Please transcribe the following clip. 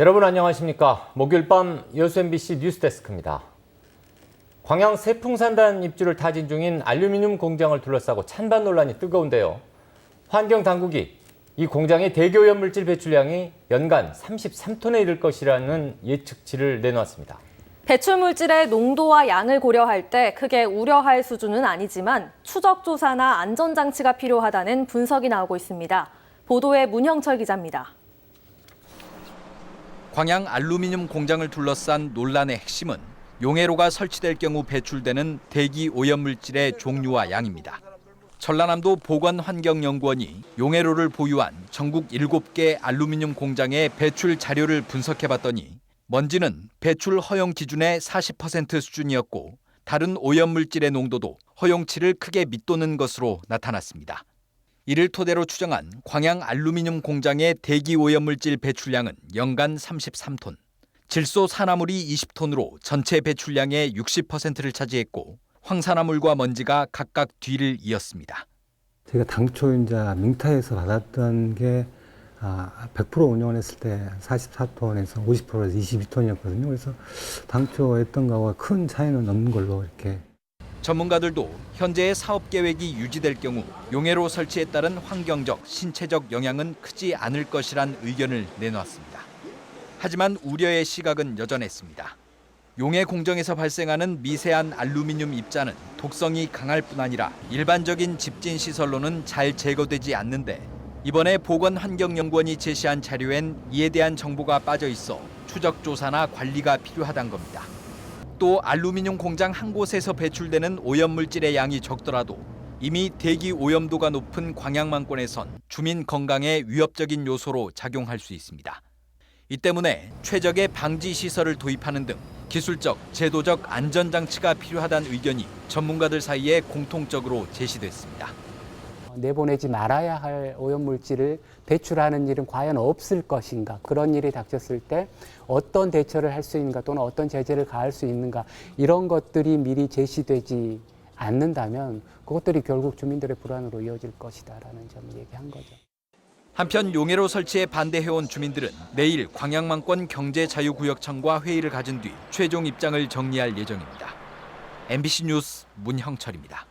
여러분 안녕하십니까. 목요일 밤 여수 MBC 뉴스데스크입니다. 광양 세풍산단 입주를 타진 중인 알루미늄 공장을 둘러싸고 찬반 논란이 뜨거운데요. 환경 당국이 이 공장의 대기오염 물질 배출량이 연간 33톤에 이를 것이라는 예측치를 내놓았습니다. 배출 물질의 농도와 양을 고려할 때 크게 우려할 수준은 아니지만 추적 조사나 안전 장치가 필요하다는 분석이 나오고 있습니다. 보도에 문형철 기자입니다. 광양 알루미늄 공장을 둘러싼 논란의 핵심은 용해로가 설치될 경우 배출되는 대기 오염 물질의 종류와 양입니다. 전라남도 보건환경연구원이 용해로를 보유한 전국 7개 알루미늄 공장의 배출 자료를 분석해봤더니 먼지는 배출 허용 기준의 40% 수준이었고 다른 오염 물질의 농도도 허용치를 크게 밑도는 것으로 나타났습니다. 이를 토대로 추정한 광양 알루미늄 공장의 대기 오염 물질 배출량은 연간 33톤, 질소 산화물이 20톤으로 전체 배출량의 60%를 차지했고 황산화물과 먼지가 각각 뒤를 이었습니다. 제가 당초 이제 명타에서 받았던 게 아, 100% 운영을 했을 때 44톤에서 50%에서 22톤이었거든요. 그래서 당초 했던 거와 큰 차이는 없는 걸로 이렇게 전문가들도 현재의 사업 계획이 유지될 경우 용해로 설치에 따른 환경적, 신체적 영향은 크지 않을 것이란 의견을 내놓았습니다. 하지만 우려의 시각은 여전했습니다. 용해 공정에서 발생하는 미세한 알루미늄 입자는 독성이 강할 뿐 아니라 일반적인 집진 시설로는 잘 제거되지 않는데 이번에 보건환경연구원이 제시한 자료엔 이에 대한 정보가 빠져 있어 추적 조사나 관리가 필요하단 겁니다. 또 알루미늄 공장 한 곳에서 배출되는 오염 물질의 양이 적더라도 이미 대기 오염도가 높은 광양만권에선 주민 건강에 위협적인 요소로 작용할 수 있습니다. 이 때문에 최적의 방지 시설을 도입하는 등 기술적, 제도적 안전 장치가 필요하다는 의견이 전문가들 사이에 공통적으로 제시됐습니다. 내보내지 말아야 할 오염물질을 배출하는 일은 과연 없을 것인가 그런 일이 닥쳤을 때 어떤 대처를 할 수 있는가 또는 어떤 제재를 가할 수 있는가 이런 것들이 미리 제시되지 않는다면 그것들이 결국 주민들의 불안으로 이어질 것이다라는 점을 얘기한 거죠. 한편 용해로 설치에 반대해온 주민들은 내일 광양만권 경제자유구역청과 회의를 가진 뒤 최종 입장을 정리할 예정입니다. MBC 뉴스 문형철입니다.